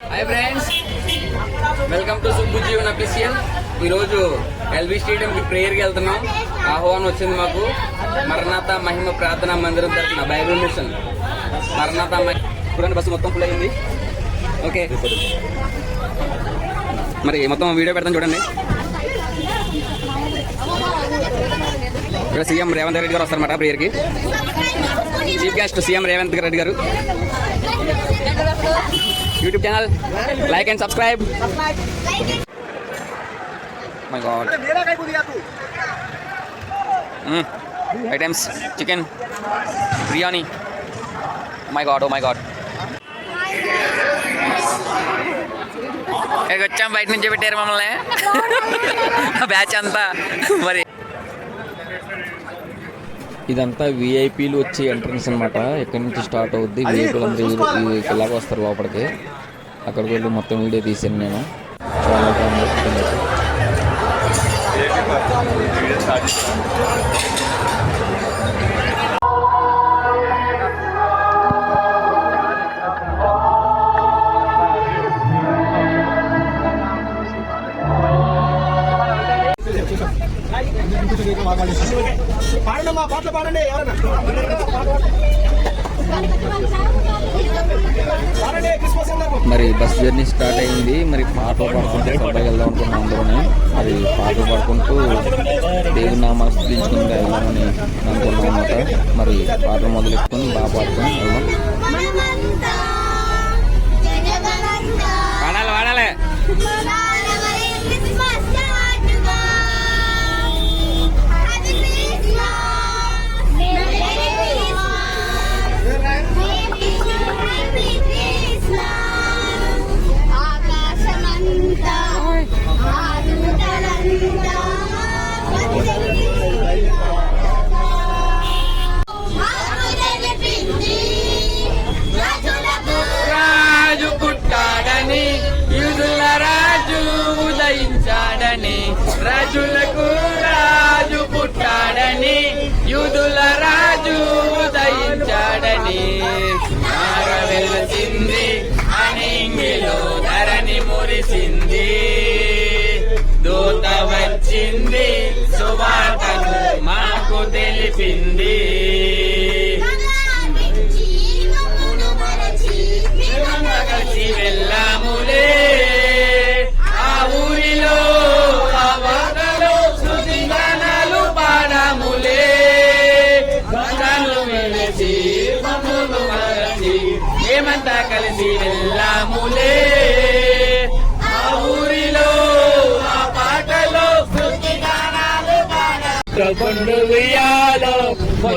Hi friends welcome to Subbu Jeevan official ఈరోజు LB స్టేడియంకి ప్రేయర్కి వెళ్తున్నాం. ఆహ్వానం వచ్చింది మాకు. మరణాత మహిమ ప్రార్థనా మందిరం తరఫున బైబుల్ మిషన్ మరణాత మహి- బస్సు మొత్తం ఫుల్ అయింది. ఓకే మరి మొత్తం వీడియో పెడతాను చూడండి. ఇక్కడ సీఎం రేవంత్ రెడ్డి గారు వస్తారన్నమాట ప్రేయర్కి chief guest CM Revanth Reddy garu. YouTube channel like and subscribe my god items chicken biryani my god oh my god వచ్చాం బయట నుంచే పెట్టారు మమ్మల్ని బ్యాచ్ అంతా మరి ఇదంతా విఐపీలు వచ్చే ఎంట్రన్స్ అనమాట ఇక్కడ నుంచి స్టార్ట్ అవుద్ది? విఐపీలు అందరూ ఇలాగ వస్తారు లోపలికి? అక్కడికి వెళ్ళి మొత్తం వీడియో తీసాను నేను. చాలా బాగుంది పాడండి మా పాటలు పాడండి ఎవరన్నా? మరి బస్ జర్నీ స్టార్ట్ అయింది. మరి పాటలు పాడుకుంటే సరదాగా వెళ్దాం అనుకున్నాం అందరూనే మరి పాటలు పాడుకుంటూ దేవుని నామాలు స్థుతించుకుంటూ వెళ్దామని అనుకున్నాం అనమాట మరి పాటలు మొదలెట్టుకొని బాగా పాడుకొని వెళ్దాం. మనమంతా జనగణంతా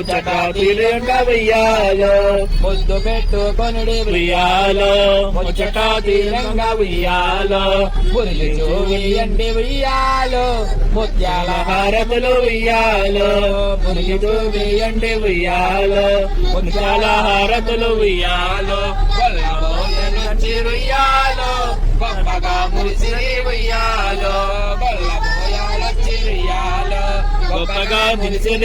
ముచ్చట తిరుగ వెయ్యాలో. ముద్దు పెట్టుకొనుడి వెయ్యాలో. ముచ్చట తిరుగ వెయ్యాలో. పురిలి చూయండి వెయ్యాలో. ముత్యాల హారములు వెయ్యాలో. మునిగితో వేయండి వెయ్యాలో. మునిచాల హారతులు వెయ్యాలో. నుంచి వెయ్యాలో. గొప్పగా మురిసి వెయ్యాలో. గొప్పగా మునిసిన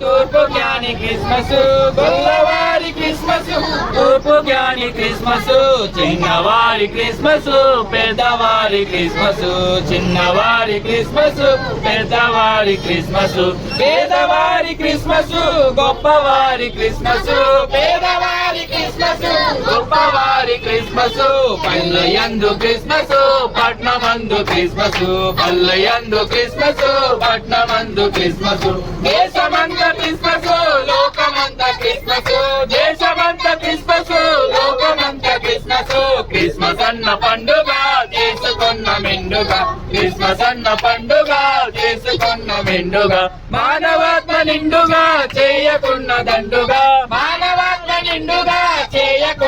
తూర్పు జ్ఞాని క్రిస్మస్ గొల్లవారి క్రిస్మస్. తూర్పు జ్ఞాని క్రిస్మస్ చిన్నవారి క్రిస్మస్ పెద్దవారి క్రిస్మస్ చిన్నవారి క్రిస్మస్ పెద్దవారి క్రిస్మస్ పేదవారి క్రిస్మస్ గొప్పవారి క్రిస్మస్ పేదవారి క్రిస్మస్ గొప్పవారి క్రిస్మస్ పల్లయందు క్రిస్మస్ పట్నమందు క్రిస్మస్ పల్లయందు క్రిస్మస్ పట్నమందు క్రిస్మస్. దేశమంత క్రిస్మస్ లోకమంత క్రిస్మస్ దేశమంత క్రిస్మస్ లోకమంత క్రిస్మస్. క్రిస్మస్ అన్న పండుగ చేసుకున్న మెండుగ. క్రిస్మస్ అన్న పండుగ చేసుకున్న మెండుగ. మానవాత్మ నిండుగా చేయకున్న దండుగా. మానవాత్మ నిండుగా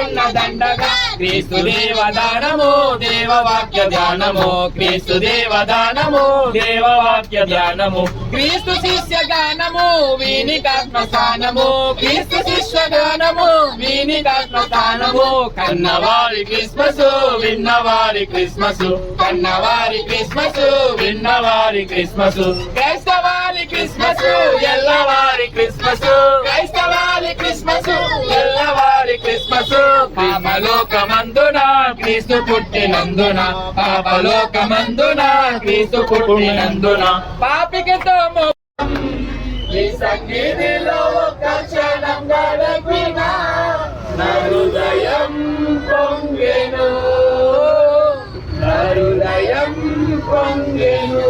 చేయకున్న దండగా క్రీస్తు దేవదానము దేవవాక్య ధ్యానము క్రీస్తు దేవదానము దేవవాక్య ధ్యానము. క్రీస్తు శిష్య గానము వీనికాత్మ స్థానము. క్రీస్తు శిష్య గానము వీనికాత్మ స్థానము. కన్నవారి క్రిస్మస్ విన్నవారి క్రిస్మస్. కన్నవారి క్రిస్మస్ విన్నవారి క్రిస్మస్. క్రైస్తవారి క్రిస్మస్ ఎల్లవారి క్రిస్మస్. క్రైస్తవారి క్రిస్మస్ ఎల్లవారి క్రిస్మస్ పాపలోకమందున క్రీస్తు పుట్టినందున పాపలోకమందున క్రీస్తు పుట్టినందున. పాపికతో ఈ సంగీతిలో ఒక్క క్షణం గడిపిన నా హృదయం పొంగెను. నా హృదయం పొంగెను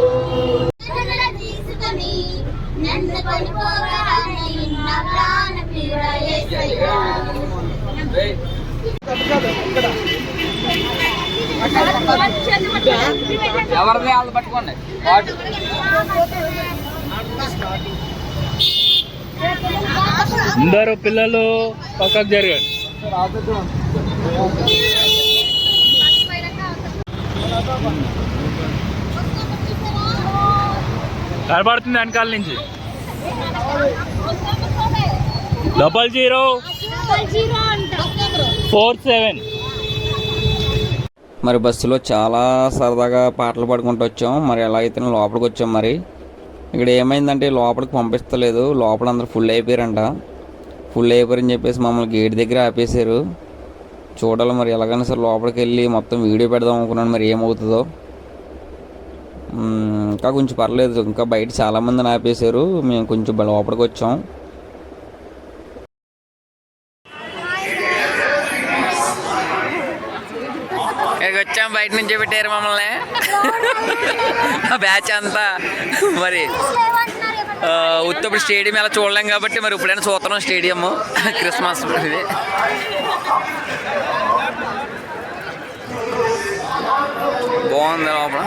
నన్ను కొనుక్కోగానే నా ప్రాణ పీడ ఏసయ్యా. ఎవరిని వాళ్ళు పట్టుకోండి. అందరూ పిల్లలు పక్కకు జరగండి. కనబడుతుంది వెనకాల నుంచి. Double zero four seven. మరి బస్సులో చాలా సరదాగా పాటలు పాడుకుంటూ వచ్చాం. మరి ఎలా అయితే లోపలికి వచ్చాం మరి. ఇక్కడ ఏమైందంటే లోపలికి పంపిస్తలేదు. లోపల అందరూ ఫుల్ అయిపోయారంట. ఫుల్ అయిపోయారని చెప్పేసి మమ్మల్ని గేట్ దగ్గర ఆపేశారు. చూడాలి మరి ఎలాగైనా సరే లోపలికి వెళ్ళి మొత్తం వీడియో పెడదాం అనుకున్నాను మరి ఏమవుతుందో. ఇంకా కొంచెం పర్లేదు. ఇంకా బయట చాలామందిని ఆపేశారు. మేము కొంచెం లోపలికి వచ్చాం. వచ్చాం పెట్టారు మమ్మల్ని. ఆ బ్యాచ్ అంతా. మరి ఉత్తప్పుడు స్టేడియం ఎలా చూడలేం కాబట్టి మరి ఇప్పుడైనా చూస్తున్నాం స్టేడియం క్రిస్మస్ ఇది. బాగుంది లోపల.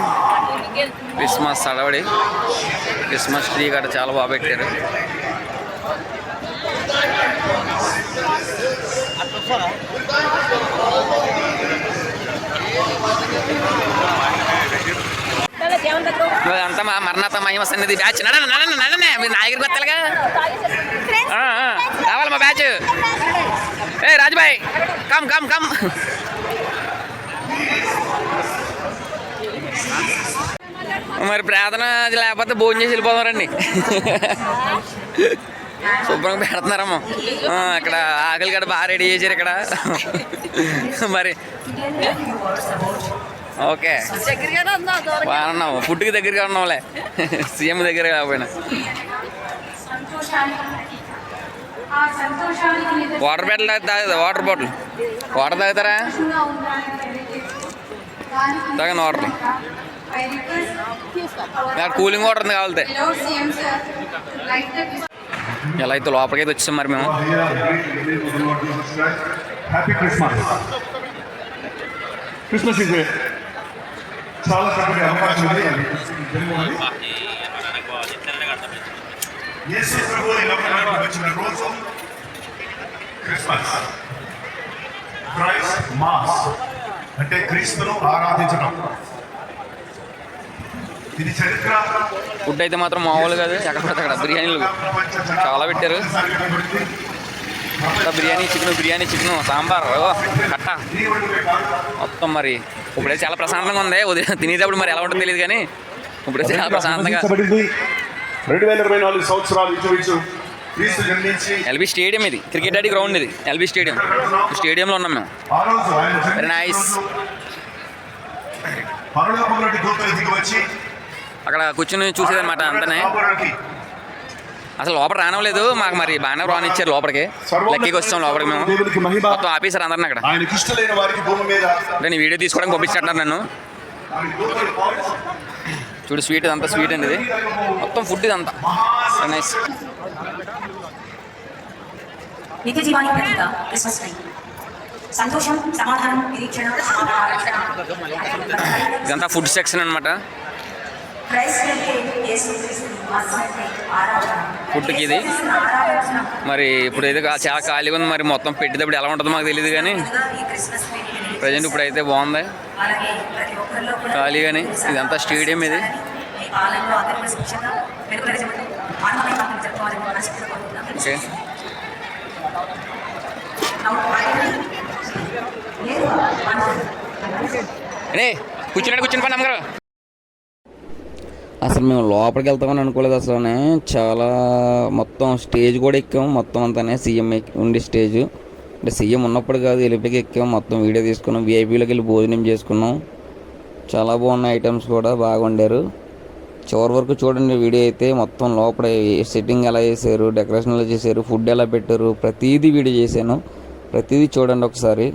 క్రిస్మస్ అడవడి క్రిస్మస్ ట్రీ గట్రా చాలా బాగా పెట్టారు. అంతా మా మరణత మహిమ సన్నిధి బ్యాచ్. నడన నడన నడనే. మీరు నాయకుడికి వస్తారుగా ఆ, రావాలి మా బ్యాచ్. ఏ రాజుబాయ్. Come come come. మరి ప్రార్థన లేకపోతే భోజనం చేసి వెళ్ళిపోతారండి శుభ్రంగా పెడుతున్నారమ్మా. ఆ, ఆకలి గడ బాగా రెడీ చేశారు ఇక్కడ. మరి ఓకే. బాగా ఫుడ్కి దగ్గరగా ఉన్నావులే. సీఎం దగ్గర కాకపోయినా. వాటర్ బాటిల్ తాగుతా వాటర్ బాటిల్. వాటర్ తాగుతారా? తాగండి వాటర్. నాకు కూలింగ్ వాటర్ ఉంది కావాలితే ఎలా అయితే లోపలికైతే వచ్చాం మరి మేము. హ్యాపీ క్రిస్మస్ క్రిస్మస్ చాలా చక్కటి అవకాశం ఇది యేసు ప్రభు ఈ లోకంలోకి వచ్చిన రోజు క్రిస్మస్. Christ mass. అంటే క్రీస్తును ఆరాధించడం. ఇది చరిత్ర. ఫుడ్ అయితే మాత్రం మామూలు కాదు. ఎక్కడ పడితే అక్కడ బిర్యానీలు. చాలా పెట్టారు. బిర్యానీ చికెన్ బిర్యానీ చికెన్ సాంబార్ కట్ట. మొత్తం మరి. ఇప్పుడే చాలా ప్రశాంతంగా ఉంది. ఉదయం తినేటప్పుడు మరి ఎలా ఉంటుందో తెలియదు కానీ ఇప్పుడు చాలా ప్రశాంతంగా రెండు వేల ఇరవై నాలుగు సంవత్సరాలు ఇంచుమించు ఎల్బీ స్టేడియం ఇది. క్రికెట్ ఆడి గ్రౌండ్ ఇది ఎల్బీ స్టేడియం. స్టేడియంలో ఉన్నాం మేము. దిగి వచ్చి అక్కడ కూర్చుని చూసేదన్నమాట అంతనే. అసలు లోపల రానవలేదు మాకు మరి బాగానే రానిచ్చారు లోపలికి. లక్కీకి వచ్చాం లోపలికి మేము. మొత్తం ఆపేశారు అందరిని అక్కడ. ఆయన ఇష్టలైన వారికి భూమి మీద అంటే నేను వీడియో తీసుకోవడానికి పంపించినట్టున్నారు నన్ను. చూడు స్వీట్ ఇదంతా స్వీట్ అండి ఇది. మొత్తం ఫుడ్ ఇదంతా. నైస్ నిత్య జీవానికి ప్రతీక క్రిస్మస్ ట్రీ సంతోషం సమాధానం నిరీక్షణ ఆరాధన. ఇదంతా ఫుడ్ సెక్షన్ అనమాట క్రైస్తవులకే యేసు క్రీస్తు మత్స్యంటే ఆరాధన ఫుడ్కి ఇది మరి ఇప్పుడు అయితే కా- చాలా ఖాళీగా ఉంది. మరి మొత్తం పెట్టేటప్పుడు ఎలా ఉంటుందో మాకు తెలియదు కానీ ప్రజెంట్ ఇప్పుడు అయితే బాగుంది ఒక్కరిలో కూడా ఖాళీగానే ఇదంతా స్టేడియం ఇది. ఓకే. కూర్చున్నాడు కూర్చుని పని అమ్మగారు. అసలు మేము లోపలికి వెళ్తామని అనుకోలేదు అసలు చాలా మొత్తం స్టేజ్ కూడా ఎక్కాము. మొత్తం అంతానే సీఎం ఉండే స్టేజ్. అంటే సీఎం ఉన్నప్పుడు కాదు ఎలిపికి ఎక్కాము. మొత్తం వీడియో తీసుకున్నాం. వీఐపీలోకి వెళ్ళి భోజనం చేసుకున్నాం. చాలా బాగున్నాయి ఐటమ్స్ కూడా బాగుండారు చివరి వరకు చూడండి వీడియో అయితే. మొత్తం లోపల సెట్టింగ్ ఎలా చేశారు డెకరేషన్ ఎలా చేశారు ఫుడ్ ఎలా పెట్టారు ప్రతిదీ వీడియో చేశాను. ప్రతిదీ చూడండి ఒకసారి.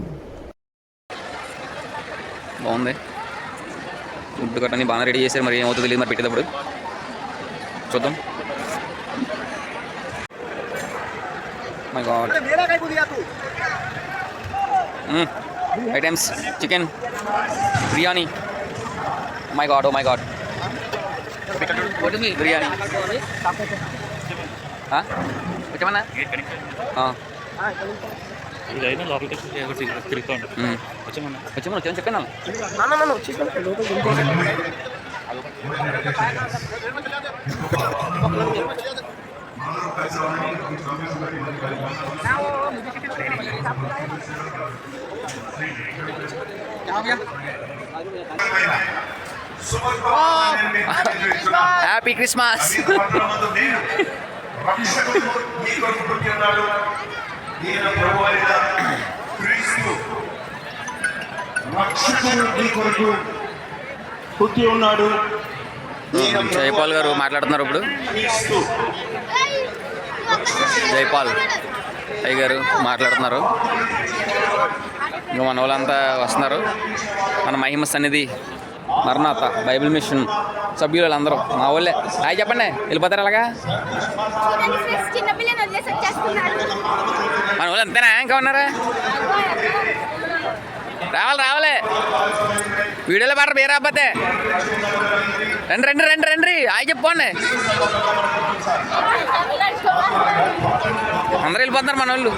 బాగుంది. ఫుడ్ గట్రా బాగా రెడీ చేశారు. మరి ఏమవుతుందో తెలియదు మరి పెట్టేటప్పుడు. చూద్దాం. My god items chicken biryani my god oh my god biryani వచ్చామన్నా ఇదైనా లోపలికి తిరుగుతూ ఉంటుంది వచ్చామన్నా వచ్చామన్నా వచ్చామని చెప్పాను హ్యాపీ క్రిస్మస్ రక్షకుడు మీ కొరకు పుట్టి ఉన్నాడు ఈయన ప్రభు అయిన క్రీస్తు రక్షకుడు మీ కొరకు పుట్టి ఉన్నాడు. జయపాల్ గారు మాట్లాడుతున్నారు ఇప్పుడు. జైపాల్ అయ్య గారు మాట్లాడుతున్నారు. ఇంకా మన వాళ్ళంతా వస్తున్నారు. మన మహిమ సన్నిధి మరణాత బైబిల్ మిషన్ సభ్యులు అందరూ మా వాళ్ళే. హాయ్ చెప్పండి వెళ్ళిపోతారు అలాగా? రోజు అంతేనా? ఇంకా ఉన్నారా? రావాలి రావాలి. వీడియోలో పాట మీరు రాకపోతే. రండి రండి రండి రండి. ఆగి చెప్పండి. అందరూ వెళ్ళిపోతున్నారు మన వాళ్ళు.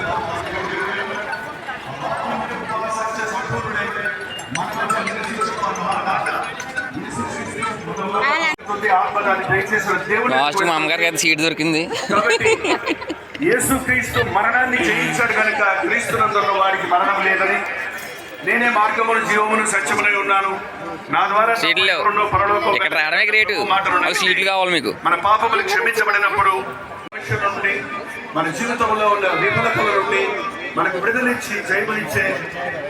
లాస్ట్ మా అమ్మగారికి అయితే సీట్ దొరికింది. కాబట్టి యేసు క్రీస్తు మరణాన్ని జయించాడు కనుక క్రీస్తునందున్న వారికి మరణం లేదని నేనే మార్గమును జీవమును సత్యమునై ఉన్నాను. నా ద్వారా ఇక్కడ రావడమే గ్రేట్. సీట్లు కావాలి మీకు. మన పాపములు క్షమించబడినప్పుడు నుండి మన జీవితంలో ఉన్న విఫలతల నుండి మనకు విడుదలిచ్చి జయమునిచ్చే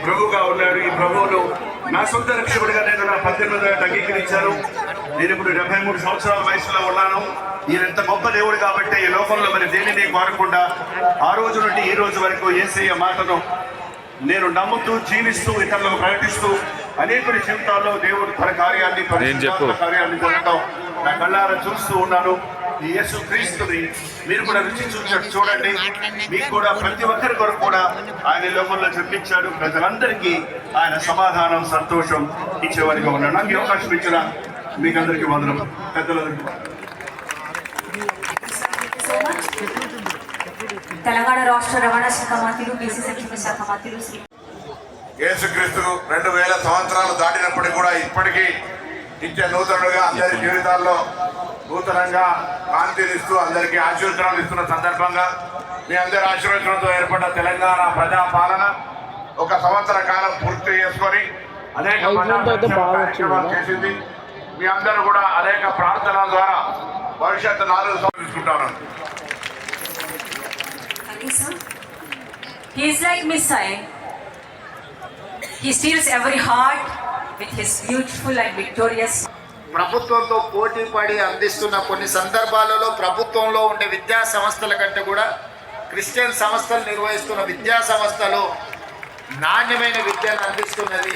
ప్రభుగా ఉన్నాడు ఈ ప్రభువును. నా సొంత రక్షకుడిగా నేను నా పద్దెనిమిది అంగీకరించాను. నేను ఇప్పుడు డెబ్బై మూడు సంవత్సరాల వయసులో ఉన్నాను. ఈయన ఎంత గొప్ప దేవుడు కాబట్టి ఈ లోకంలో మరి దేనిని కోరకుండా ఆ రోజు నుండి ఈ రోజు వరకు ఏసయ్య మాటను నేను నమ్ముతూ జీవిస్తూ ఇతరులకు ప్రకటిస్తూ అనేకుడి జీవితాల్లో దేవుడు తన కార్యాన్ని కార్యాన్ని జరగడం నా కళ్ళారా చూస్తూ ఉన్నాను. ఈ యేసు క్రీస్తుని మీరు కూడా రుచి చూచ చూడండి. మీకు కూడా ప్రతి ఒక్కరి కొరకు కూడా ఆయన లోకంలో చూపించాడు ప్రజలందరికీ ఆయన సమాధానం సంతోషం ఇచ్చేవారిగా ఉన్నాడు. నాకు అవకాశం ఇచ్చిన మీకు అందరికీ వందనం. పెద్దలందరికీ తెలంగాణ రాష్ట్ర రవాణా శాఖ మంత్రులు బీసీ సంక్షేమ శాఖ మంత్రులు శ్రీ యేసుక్రీస్తు రెండు వేల సంవత్సరాలు దాటినప్పటికీ కూడా ఇప్పటికీ నిత్య నూతనుడుగా అందరి జీవితాల్లో నూతనంగా కాంతినిస్తూ అందరికీ ఆశీర్వచనాలు ఇస్తున్న సందర్భంగా మీ అందరి ఆశీర్వచనంతో ఏర్పడ్డ తెలంగాణ ప్రజా పాలన ఒక సంవత్సర కాలం పూర్తి చేసుకొని అనేక కార్యక్రమాలు చేసింది. మీ అందరూ కూడా అనేక ప్రార్థనల ద్వారా భవిష్యత్తు నాలుగు సంవత్సరాలు తీసుకుంటారు Thank you, sir. He is like Messiah. He steals every heart with his beautiful and victorious ప్రభుత్వంతో పోటీ పడి అందిస్తున్న కొన్ని సందర్భాలలో ప్రభుత్వంలో ఉండే విద్యా సంస్థల కంటే కూడా క్రిస్టియన్ సంస్థలు నిర్వహిస్తున్న విద్యా సంస్థలు నాణ్యమైన విద్యను అందిస్తున్నది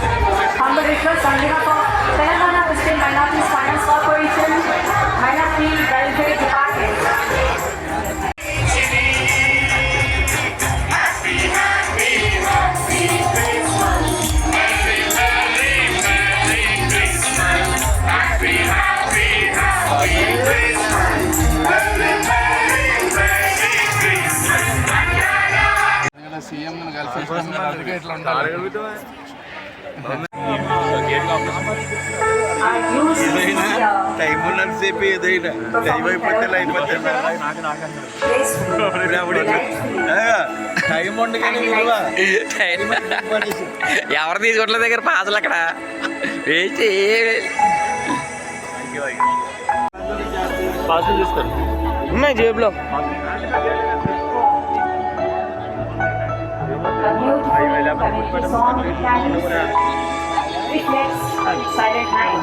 Conversation Sangina for Telangana Christian Minorities Finance Corporation, Minority Welfare Department. CM కలిసి ఇట్లా ఉండాలి uh, టైం ఉన్నంతసేపు ఏదైనా టైం అయిపోతే అయిపోతే. టైం ఉండగానే విలువ. ఎవరు తీసుకోవట్లేదు దగ్గర పాసలు అక్కడ? పాసులు తీస్తారు. ఉన్నాయి జేబులో. A reflex on silent night.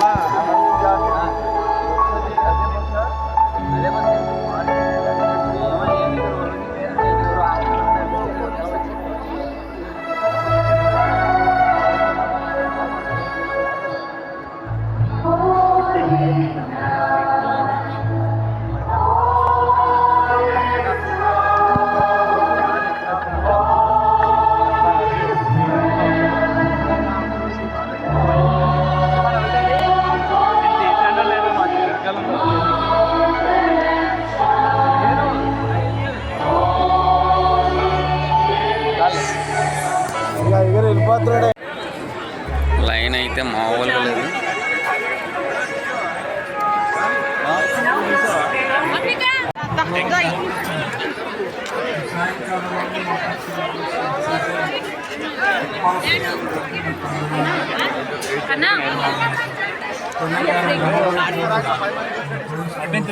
Content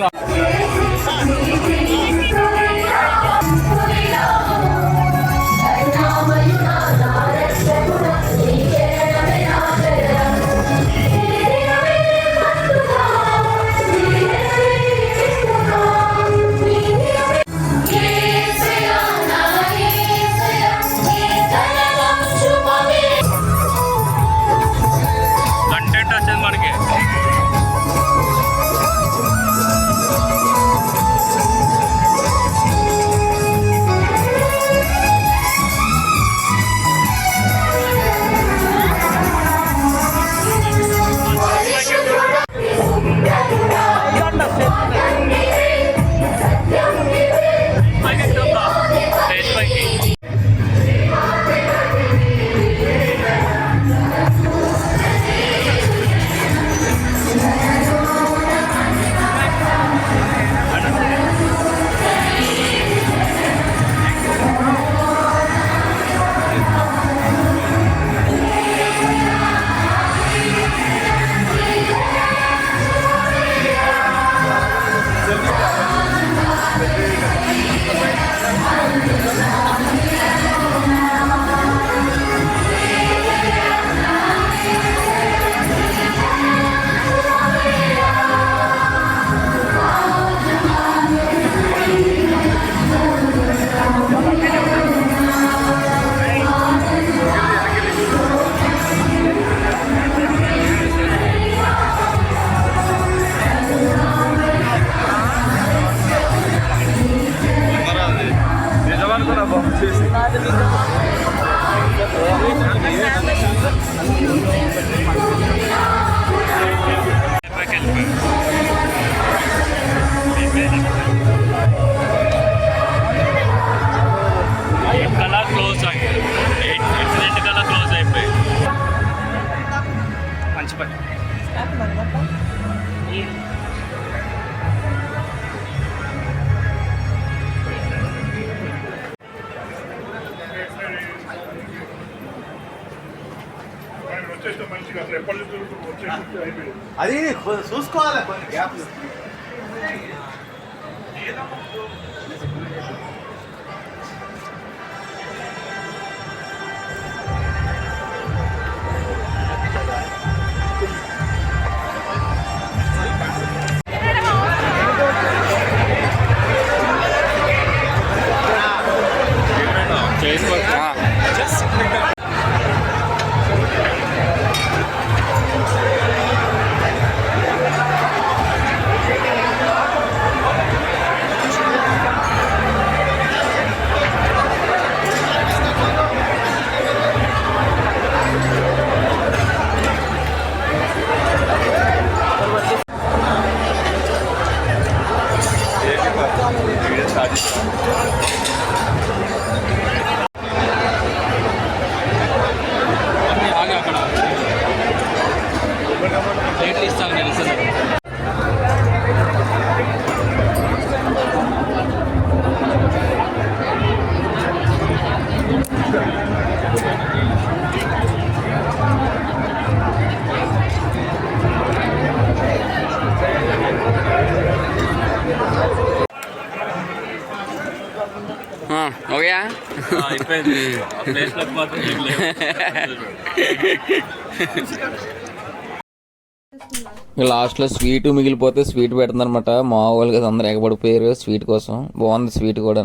లాస్ట్లో స్వీట్ మిగిలిపోతే స్వీట్ పెడుతుందన్నమాట. మామూలుగా అందరూ ఎగబడిపోయారు స్వీట్ కోసం. బాగుంది స్వీట్ కూడా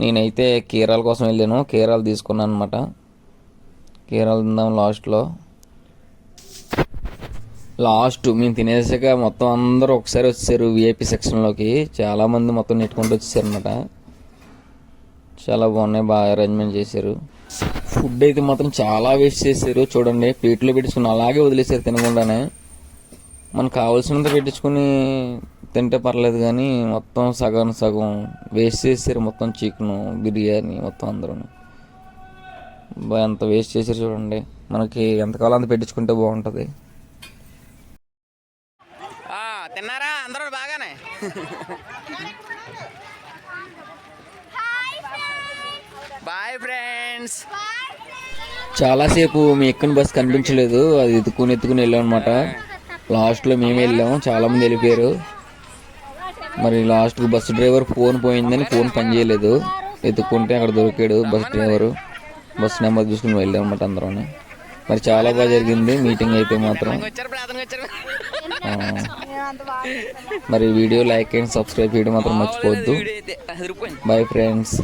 నేనైతే కీరాల కోసం వెళ్ళాను. కీరాలు తీసుకున్నాను అనమాట కీరాలు తిందాం లాస్ట్లో. లాస్ట్ మేము తినేసాక మొత్తం అందరూ ఒకసారి వచ్చేసారు విఐపి సెక్షన్లోకి చాలామంది మొత్తం నెట్టుకుంటూ వచ్చేసారు అనమాట చాలా బాగున్నాయి బాగా అరేంజ్మెంట్ చేశారు. ఫుడ్ అయితే మాత్రం చాలా వేస్ట్ చేశారు. చూడండి ప్లేట్లో పెట్టించుకుని అలాగే వదిలేసారు తినకుండానే. మనకు కావాల్సినంత పెట్టించుకుని తింటే పర్లేదు కానీ మొత్తం సగం సగం వేస్ట్ చేశారు మొత్తం చికెన్ బిర్యానీ మొత్తం అందరూ ఎంత వేస్ట్ చేశారు చూడండి. మనకి ఎంతకాలం అంత పెట్టించుకుంటే బాగుంటుంది. తిన్నారా? అందరూ బాగానే? బాయ్ ఫ్రెండ్స్ చాలాసేపు మీ ఎక్కని బస్ కనిపించలేదు. అది ఎత్తుకుని ఎత్తుకుని వెళ్ళాం అనమాట లాస్ట్లో మేము వెళ్ళాము. చాలామంది వెళ్ళిపోయారు. మరి లాస్ట్కి బస్సు డ్రైవర్ ఫోన్ పోయిందని ఫోన్ పనిచేయలేదు ఎత్తుక్కుంటే అక్కడ దొరికాడు బస్ డ్రైవరు. బస్ నెంబర్ చూసుకుని వెళ్ళాం అనమాట అందరం మరి చాలా బాగా జరిగింది. మీటింగ్ అయితే మాత్రం. మరి వీడియో లైక్ అండ్ సబ్స్క్రైబ్ చేయడం మాత్రం మర్చిపోవద్దు. Bye friends